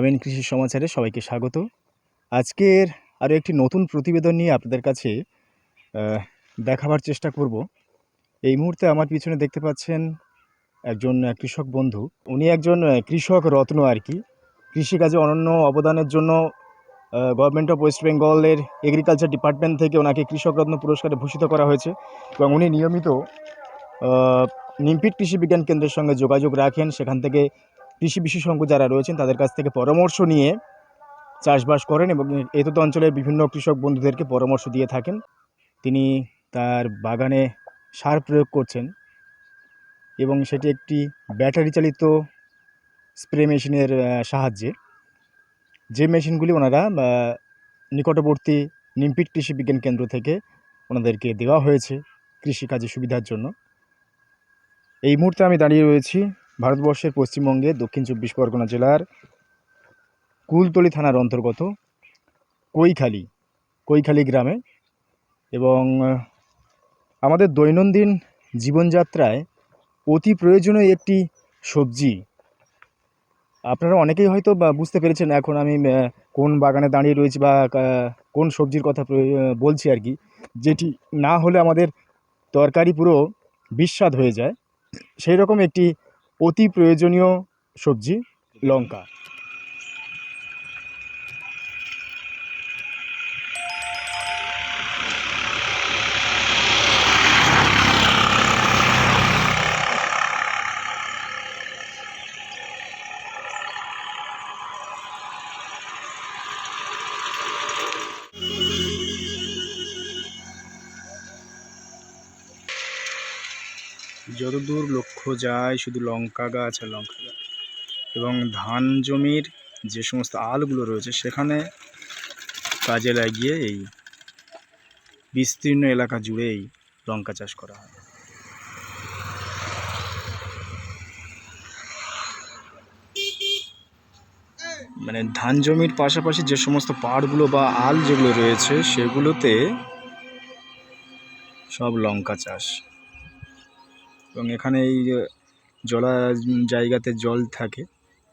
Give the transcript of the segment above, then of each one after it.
গ্রামীণ কৃষি সমাচারে সবাইকে স্বাগত। আজকের আরও একটি নতুন প্রতিবেদন নিয়ে আপনাদের কাছে দেখাবার চেষ্টা করব। এই মুহূর্তে আমার পিছনে দেখতে পাচ্ছেন একজন কৃষক বন্ধু। উনি একজন কৃষক রত্ন আর কি। কৃষিকাজে অনন্য অবদানের জন্য গভর্নমেন্ট অফ ওয়েস্ট বেঙ্গলের এগ্রিকালচার ডিপার্টমেন্ট থেকে ওনাকে কৃষক রত্ন পুরস্কারে ভূষিত করা হয়েছে এবং উনি নিয়মিত নিমপিট কৃষি বিজ্ঞান কেন্দ্রের সঙ্গে যোগাযোগ রাখেন। সেখান থেকে কৃষি বিশেষজ্ঞ যারা রয়েছেন, তাদের কাছ থেকে পরামর্শ নিয়ে চাষবাস করেন এবং এতদ অঞ্চলের বিভিন্ন কৃষক বন্ধুদেরকে পরামর্শ দিয়ে থাকেন। তিনি তার বাগানে সার প্রয়োগ করছেন এবং সেটি একটি ব্যাটারি চালিত স্প্রে মেশিনের সাহায্যে। যে মেশিনগুলি ওনারা নিকটবর্তী নিমপিট কৃষি বিজ্ঞান কেন্দ্র থেকে ওনাদেরকে দেওয়া হয়েছে কৃষিকাজে সুবিধার জন্য। এই মুহূর্তে আমি দাঁড়িয়ে রয়েছি ভারতবর্ষের পশ্চিমবঙ্গে দক্ষিণ চব্বিশ পরগনা জেলার কুলতলি থানার অন্তর্গত কৈখালি কৈখালি গ্রামে এবং আমাদের দৈনন্দিন জীবনযাত্রায় অতি প্রয়োজনীয় একটি সবজি। আপনারা অনেকেই হয়তো বুঝতে পেরেছেন এখন আমি কোন বাগানে দাঁড়িয়ে রয়েছি বা কোন সবজির কথা বলছি আর কি, যেটি না হলে আমাদের তরকারি পুরো বিস্বাদ হয়ে যায়। সেই রকম একটি অতি প্রয়োজনীয় সবজি লঙ্কা। যতদূর লক্ষ্য যায়, শুধু লঙ্কা গাছ আর লঙ্কা গাছ। এবং ধান জমির যে সমস্ত আলগুলো রয়েছে, সেখানে কাজে লাগিয়ে এই বিস্তীর্ণ এলাকা জুড়ে এই লঙ্কা চাষ করা হয়। মানে ধান জমির পাশাপাশি যে সমস্ত পাড়গুলো বা আল যেগুলো রয়েছে, সেগুলোতে সব লঙ্কা চাষ এবং এখানে এই যে জলা জায়গাতে জল থাকে,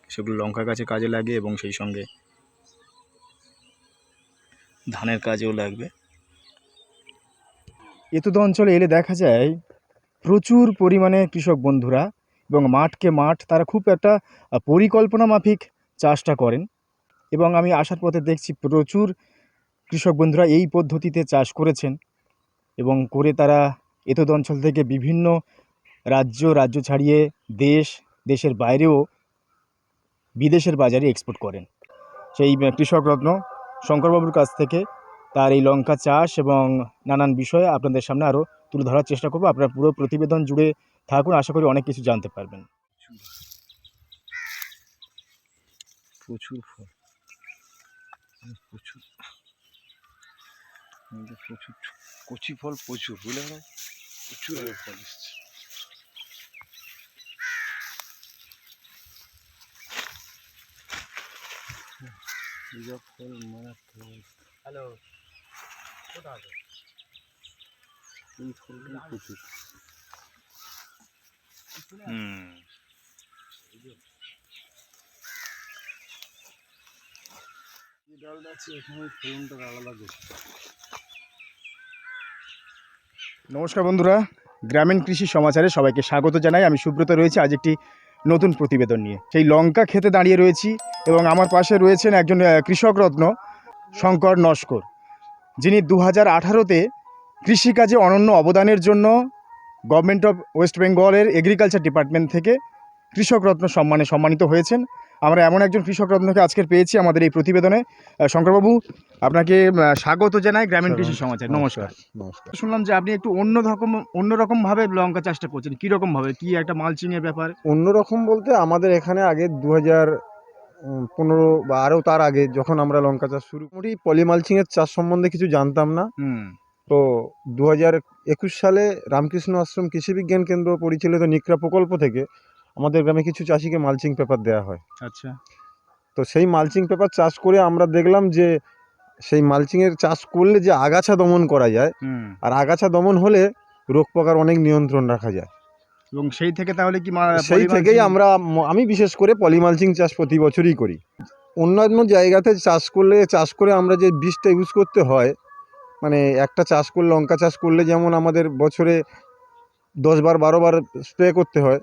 সেগুলো লঙ্কা গাছে কাজে লাগে এবং সেই সঙ্গে ধানের কাজেও লাগবে। এতুদ অঞ্চলে এলে দেখা যায়, প্রচুর পরিমাণে কৃষক বন্ধুরা এবং মাঠকে মাঠ তারা খুব একটা পরিকল্পনা মাফিক চাষটা করেন এবং আমি আসার পথে দেখছি প্রচুর কৃষক বন্ধুরা এই পদ্ধতিতে চাষ করেছেন এবং করে তারা এতদ অঞ্চল থেকে বিভিন্ন রাজ্য রাজ্য ছাড়িয়ে দেশ দেশের বাইরেও বিদেশের বাজারে এক্সপোর্ট করেন। সেই আহ, কৃষক রত্ন শঙ্করবাবুর কাছ থেকে তার এই লঙ্কা চাষ এবং নানান বিষয়ে আপনাদের সামনে আরও তুলে ধরার চেষ্টা করব। আপনারা পুরো প্রতিবেদন জুড়ে থাকুন আশা করি অনেক কিছু জানতে পারবেন। প্রচুর ফল। প্রচুর। প্রচুর কচি ফল প্রচুর বুঝলে প্রচুর ফল এসছে। এই যা ফল মারাত্মক হ্যালো এই ফলগুলো প্রচুর হুম। ডালটা আছে এখানে ফলনটা আলাদা বেশি নমস্কার বন্ধুরা গ্রামীণ কৃষি সমাচারে সবাইকে স্বাগত জানাই। আমি সুব্রত রয়েছি। আজ একটি নতুন প্রতিবেদন নিয়ে। সেই লঙ্কা খেতে দাঁড়িয়ে রয়েছি এবং আমার পাশে রয়েছেন একজন কৃষকরত্ন কৃষক রত্ন শঙ্কর নস্কর। যিনি দু হাজার আঠারোতে কৃষিকাজে অনন্য অবদানের জন্য গভর্নমেন্ট অফ ওয়েস্ট বেঙ্গলের এগ্রিকালচার ডিপার্টমেন্ট থেকে কৃষক রত্ন সম্মানে সম্মানিত হয়েছেন। আমরা এমন একজন কৃষক রত্নকে আজকের পেয়েছি আমাদের এই প্রতিবেদনে। শঙ্করবাবু আপনাকে স্বাগত জানাই গ্রামীণ কৃষি সমাচার নমস্কার। নমস্কার শুনলাম যে আপনি একটু অন্য রকম অন্যরকম ভাবে লঙ্কা চাষটা করছেন। কি রকম ভাবে? কি একটা মালচিংয়ের ব্যাপার? অন্যরকম বলতে আমাদের এখানে আগে দু হাজার পনেরো বা আরও তার আগে যখন আমরা লঙ্কা চাষ শুরু করি পলিমালচিংয়ের চাষ সম্বন্ধে কিছু জানতাম না। তো দু হাজার একুশ সালে রামকৃষ্ণ আশ্রম কৃষি বিজ্ঞান কেন্দ্র পরিচালিত নিকরা প্রকল্প থেকে আমাদের গ্রামে কিছু চাষিকে মালচিং পেপার দেওয়া হয়। আচ্ছা। তো সেই মালচিং পেপার চাষ করে আমরা দেখলাম যে সেই মালচিংয়ের চাষ করলে যে আগাছা দমন করা যায় আর আগাছা দমন হলে রোগ পোকার অনেক নিয়ন্ত্রণ রাখা যায়। এবং সেই থেকে তাহলে কি সেই থেকেই আমরা আমি বিশেষ করে পলিমালচিং চাষ প্রতি বছরই করি। অন্যান্য জায়গাতে চাষ করলে চাষ করে আমরা যে বীজটা ইউজ করতে হয় মানে একটা চাষ করলে লঙ্কা চাষ করলে যেমন আমাদের বছরে দশ বার বারো বার স্প্রে করতে হয়।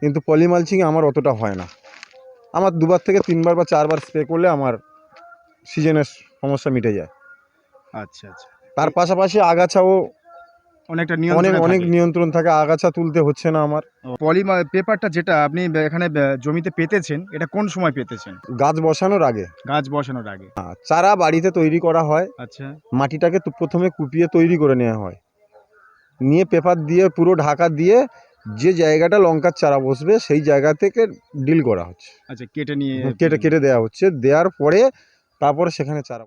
কিন্তু পলিমালচিংয়ে আমার অতটা হয় না। আমার দুবার থেকে তিনবার বা চারবার স্প্রে করলে আমার সিজনের সমস্যা মিটে যায়। আচ্ছা আচ্ছা। তার পাশাপাশি আগাছাও অনেকটা অনেক অনেক নিয়ন্ত্রণ থাকে। আগাছা তুলতে হচ্ছে না আমার। পলি পেপারটা যেটা আপনি এখানে জমিতে পেতেছেন এটা কোন সময় পেতেছেন? গাছ বসানোর আগে। গাছ বসানোর আগে। হ্যাঁ, চারা বাড়িতে তৈরি করা হয়। আচ্ছা। মাটিটাকে প্রথমে কুপিয়ে তৈরি করে নেওয়া হয়। নিয়ে পেপার দিয়ে পুরো ঢাকা দিয়ে যে জায়গাটা লঙ্কার চারা বসবে সেই জায়গা থেকে ডিল করা হচ্ছে। আচ্ছা কেটে নিয়ে কেটে কেটে দেওয়া হচ্ছে। দেওয়ার পরে তারপরে সেখানে চারা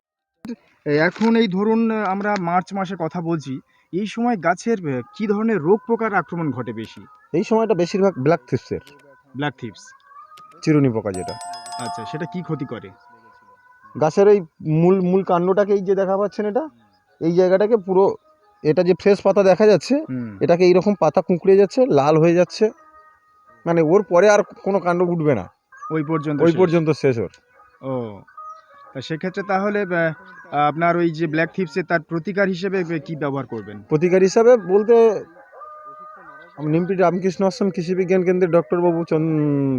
এখন এই ধরুন আমরা মার্চ মাসে কথা বলছি এই সময় গাছের কি ধরনের রোগ পোকার আক্রমণ ঘটে বেশি? এই সময়টা বেশিরভাগ ব্ল্যাক থিপসের। ব্ল্যাক থিপস। চিরুনি পোকা যেটা। আচ্ছা সেটা কি ক্ষতি করে? গাছের এই মূল মূল কাণ্ডটাকে এই যে দেখা পাচ্ছেন এটা এই জায়গাটাকে পুরো এটা যে ফ্রেশ পাতা দেখা যাচ্ছে এটাকে এইরকম পাতা কুঁকড়ে যাচ্ছে লাল হয়ে যাচ্ছে। মানে ওর পরে আর কোনো কাণ্ড উঠবে না। ওই পর্যন্ত ওই পর্যন্ত শেষ ওর। ও। সেক্ষেত্রে তাহলে আপনার ওই যে ব্ল্যাক থিপসের তার প্রতিকার হিসেবে কি ব্যবহার করবেন? প্রতিকার হিসাবে বলতে আমি নিমপি রামকৃষ্ণ আশ্রম কৃষি বিজ্ঞান কেন্দ্রের ডক্টরবাবু চন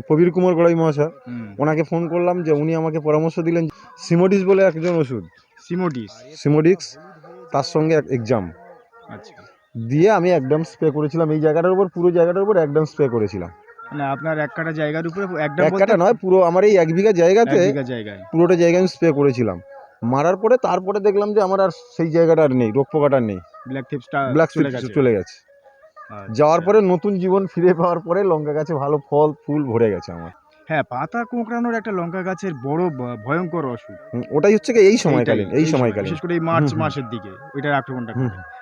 প্রবীর কুমার গড়াই মহাশয়। ওনাকে ফোন করলাম যে উনি আমাকে পরামর্শ দিলেন সিমোডিস বলে একজন ওষুধ। সিমোডিস সিমোডিক্স তার সঙ্গে এক এক্সাম আচ্ছা। দিয়ে আমি একদম স্প্রে করেছিলাম। এই জায়গাটার উপর পুরো জায়গাটার উপর একদম স্প্রে করেছিলাম। মানে আপনার এক কাটা জায়গার উপরে একটা এক কাটা নয় পুরো আমার এই এক বিঘা জায়গাতে জায়গায়। পুরোটা জায়গায় আমি স্প্রে করেছিলাম। মারার পরে তারপরে দেখলাম যে আমার আর সেই জায়গাটা আর নেই রোগ পোকাটা নেই। ব্ল্যাক ব্ল্যাক চলে গেছে। চলে গেছে। আচ্ছা। যাওয়ার পরে নতুন জীবন ফিরে পাওয়ার পরে লঙ্কা গাছে ভালো ফল ফুল ভরে গেছে আমার। হ্যাঁ পাতা কোঁকড়ানোর একটা লঙ্কা গাছের বড় ভয়ঙ্কর অসুখ। ওটাই হচ্ছে কি এই সময়কালীন এই সময়, সময়কালীন। বিশেষ করে এই মার্চ। মাসের দিকে ওইটার আক্রমণটা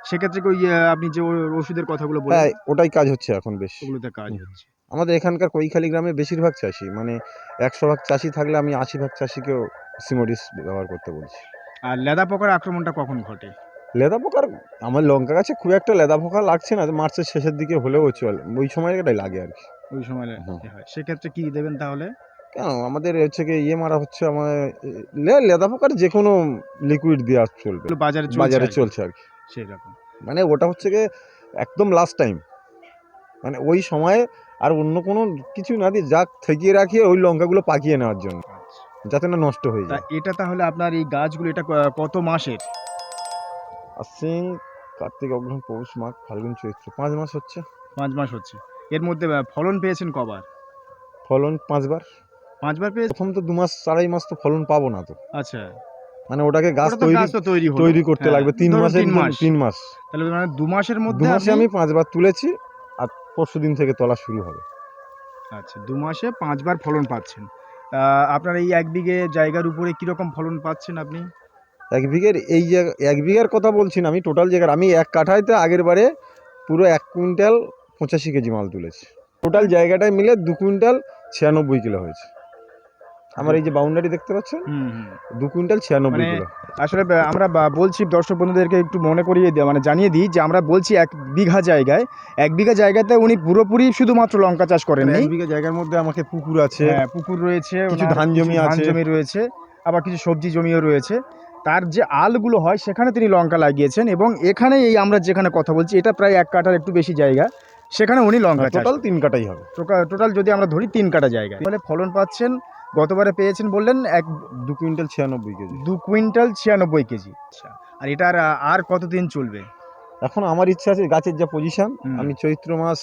সেক্ষেত্রে কি ওই আপনি যে ওষুধের কথাগুলো হ্যাঁ ওটাই কাজ হচ্ছে এখন বেশ। ওগুলোতে কাজ হচ্ছে। আমাদের এখানকার কৈখালি গ্রামে বেশিরভাগ চাষি মানে একশো ভাগ চাষি থাকলে আমি আশি ভাগ চাষিকেও সিমোডিস ব্যবহার করতে বলছি। আর লেদা পোকার আক্রমণটা কখন ঘটে? লেদা পোকার আমার লঙ্কা গাছে খুব একটা লেদা পোকা লাগছে না মার্চের শেষের দিকে হলেও চলে। ওই সময়টাই লাগে আর কি। ওই সময় হয়। সেক্ষেত্রে কি দেবেন তাহলে? কেন? আমাদের হচ্ছে কি ইয়ে মারা হচ্ছে আমার লে- লেদা পোকার যে কোনো লিকুইড দেওয়া চলবে। বাজারে বাজারে চলছে আর কি। সেরকম। মানে ওটা হচ্ছে কি একদম লাস্ট টাইম মানে ওই সময়ে আর অন্য কোনো কিছু না দিয়ে যা ঠেকিয়ে রাখিয়ে ওই লঙ্কাগুলো পাকিয়ে নেওয়ার জন্য। আচ্ছা। যাতে না নষ্ট হয়ে যায়। এটা তাহলে আপনার এই গাছগুলো এটা কত মাসের? আশ্বিন কার্তিক অগ্রহণ পৌষ মাঘ ফাল্গুন চৈত্র। পাঁচ মাস হচ্ছে। পাঁচ মাস হচ্ছে। এর মধ্যে ফলন পেয়েছেন কবার? ফলন পাঁচবার। পাঁচবার পেয়েছেন প্রথম তো দু মাস আড়াই মাস তো ফলন পাবো না তো। আচ্ছা। মানে ওটাকে গাছ তৈরি তৈরি তৈরি করতে হ্যাঁ, লাগবে। তিন মাস। তিন মাস। তাহলে মানে দু মাসের দু মধ্যে মাসে আমি পাঁচবার তুলেছি আর পরশু দিন থেকে তোলা শুরু হবে। আচ্ছা দু মাসে পাঁচবার ফলন পাচ্ছেন। আপনার এই এক বিঘে জায়গার উপরে কীরকম ফলন পাচ্ছেন আপনি? এক বিঘের এই জায়গা এক বিঘার কথা বলছি না আমি টোটাল জায়গার আমি এক কাঠাইতে আগের বারে পুরো এক কুইন্টাল পঁচাশি কেজি মাল তুলেছি। টোটাল জায়গাটায় মিলে দু কুইন্টাল ছিয়ানব্বই কিলো হয়েছে। আমার এই যে বাউন্ডারি দেখতে পাচ্ছেন? হুম হুম। দু কুইন্টাল ছিয়ানব্বই মানে কিলো। আসলে আমরা বলছি দর্শক বন্ধুদেরকে একটু মনে করিয়ে দিই মানে জানিয়ে দিই যে আমরা বলছি এক বিঘা জায়গায় এক বিঘা জায়গাতে উনি পুরোপুরি শুধুমাত্র লঙ্কা চাষ করেন এক বিঘা জায়গার মধ্যে আমাকে পুকুর আছে হ্যাঁ পুকুর রয়েছে কিছু ধান জমি ধান আছে। জমি রয়েছে আবার কিছু সবজি জমিও রয়েছে। তার যে আলগুলো হয় সেখানে তিনি লঙ্কা লাগিয়েছেন এবং এখানে এই আমরা যেখানে কথা বলছি এটা প্রায় এক কাঠার একটু বেশি জায়গা সেখানে উনি লঙ্কা টোটাল তিন কাটাই হবে। টোটাল যদি আমরা ধরি তিন কাটা জায়গা। তাহলে ফলন পাচ্ছেন গতবারে পেয়েছেন বললেন এক দু কুইন্টাল ছিয়ানব্বই কেজি। দু কুইন্টাল ছিয়ানব্বই কেজি। আচ্ছা আর এটার আর কতদিন চলবে? এখন আমার ইচ্ছা আছে গাছের যা পজিশন আমি চৈত্র মাস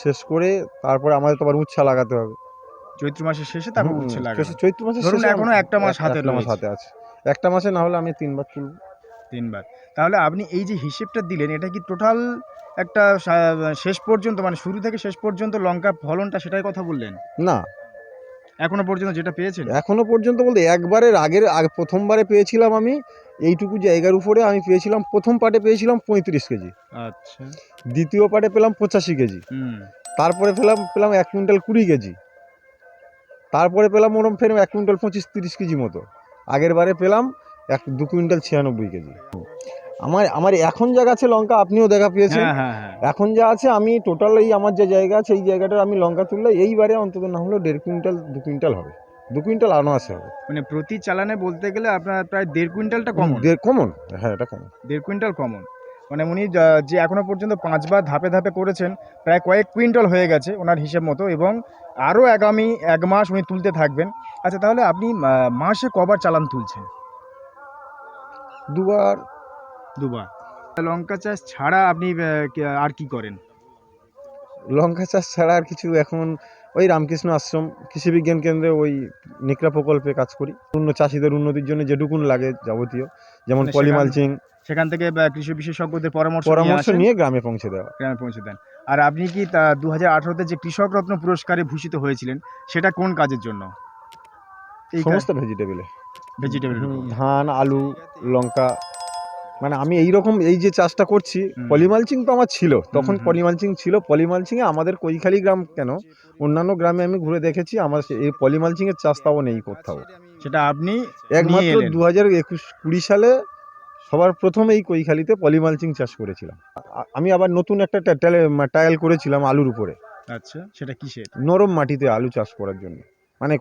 শেষ করে তারপরে আমাদের তো আবার উচ্ছা লাগাতে হবে। চৈত্র মাসের শেষে তারপর উচ্ছে চৈত্র- লাগাবে চৈত্র মাসে ধরুন এখনও একটা মাস হাতে একটা মাস রয়েছে। হাতে আছে। একটা মাসে না হলে আমি তিনবার তুলব তিনবার। তাহলে আপনি এই যে হিসেবটা দিলেন এটা কি টোটাল একটা সা- শেষ পর্যন্ত মানে শুরু থেকে শেষ পর্যন্ত লঙ্কা ফলনটা সেটাই কথা বললেন? না। এখনও পর্যন্ত যেটা পেয়েছেন? এখনও পর্যন্ত বলতে একবারের আগের আগে প্রথমবারে পেয়েছিলাম আমি এইটুকু জায়গার উপরে আমি পেয়েছিলাম প্রথম পাটে পেয়েছিলাম পঁয়ত্রিশ কেজি। আচ্ছা। দ্বিতীয় পাটে পেলাম পঁচাশি কেজি। হুম। তারপরে পেলাম পেলাম এক কুইন্টাল কুড়ি কেজি। তারপরে পেলাম ওরম ফের এক কুইন্টাল পঁচিশ তিরিশ কেজি মতো। আগের বারে পেলাম এক দু কুইন্টাল ছিয়ানব্বই কেজি। আমার আমার এখন যা গাছে লঙ্কা আপনিও দেখা পেয়েছেন। হ্যাঁ হ্যাঁ হ্যাঁ। এখন যা আছে আমি টোটাল এই আমার যে জায়গা আছে এই জায়গাটার আমি লঙ্কা তুললে এইবারে অন্তত না হলেও দেড় কুইন্টাল দু কুইন্টাল হবে। দু কুইন্টাল আনাসে হবে। মানে প্রতি চালানে বলতে গেলে আপনার প্রায় দেড় কুইন্টালটা কমন দেড় কমন হ্যাঁ এটা কমন দেড় কুইন্টাল কমন মানে উনি যে এখনও পর্যন্ত পাঁচবার ধাপে ধাপে করেছেন প্রায় কয়েক কুইন্টাল হয়ে গেছে ওনার হিসেব মতো এবং আরও আগামী এক মাস উনি তুলতে থাকবেন। আচ্ছা তাহলে আপনি মাসে কবার চালান তুলছেন? দুবার। দুবার। লঙ্কা চাষ ছাড়া আপনি আর কি করেন? লঙ্কা চাষ ছাড়া আর কিছু এখন ওই রামকৃষ্ণ আশ্রম কৃষি বিজ্ঞান কেন্দ্রে ওই নিকরা প্রকল্পে কাজ করি। অন্য চাষিদের উন্নতির জন্য যেটুকুন লাগে যাবতীয় যেমন মানে পলিমালচিং। সেখান থেকে কৃষি বিশেষজ্ঞদের পরামর্শ পরামর্শ নিয়ে গ্রামে পৌঁছে দেওয়া। গ্রামে পৌঁছে দেন। আর আপনি কি তা দু হাজার আঠারোতে যে কৃষক রত্ন পুরস্কারে ভূষিত হয়েছিলেন সেটা কোন কাজের জন্য? এই সমস্ত ভেজিটেবলে ভেজিটেবল ধান আলু লঙ্কা মানে আমি এই রকম এই যে চাষটা করছি। পলিমালচিং তো আমার ছিল। তখন। পলিমালচিং ছিল। পলিমালচিং এ আমাদের কৈখালি গ্রাম কেন? অন্যান্য গ্রামে আমি ঘুরে দেখেছি আমার এই পলিমালচিং এর চাষ তাও নেই কোথাও। সেটা আপনি একমাত্র। দু হাজার একুশ কুড়ি সালে সবার প্রথম এই কৈখালিতে পলিমালচিং চাষ করেছিলাম। আমি আবার নতুন একটা টায়াল করেছিলাম আলুর উপরে। আচ্ছা সেটা কিসের? নরম মাটিতে আলু চাষ করার জন্য। মানে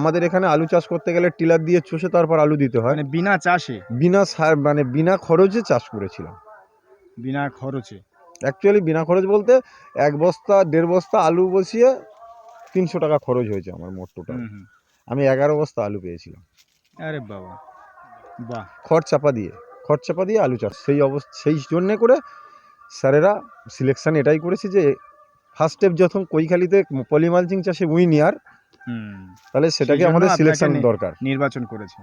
আমাদের এখানে আলু চাষ করতে গেলে টিলার দিয়ে চষে তারপর আলু দিতে হয়। মানে বিনা চাষে? বিনা সার মানে বিনা খরচে চাষ করেছিলাম। বিনা খরচে? অ্যাকচুয়ালি বিনা খরচ বলতে এক বস্তা দেড় বস্তা আলু বসিয়ে তিনশো টাকা খরচ হয়েছে আমার মোট টোটাল আমি এগারো বস্তা আলু পেয়েছিলাম। আরে বাবা। বাহ। খড় চাপা দিয়ে খড় চাপা দিয়ে আলু চাষ। সেই অবস্থা সেই জন্যে করে স্যারেরা সিলেকশান এটাই করেছে যে ফার্স্ট স্টেপ যখন কৈখালিতে পলিমালচিং চাষে উইনিয়ার তাহলে সেটাকে আমাদের সিলেকশন দরকার। নির্বাচন করেছে।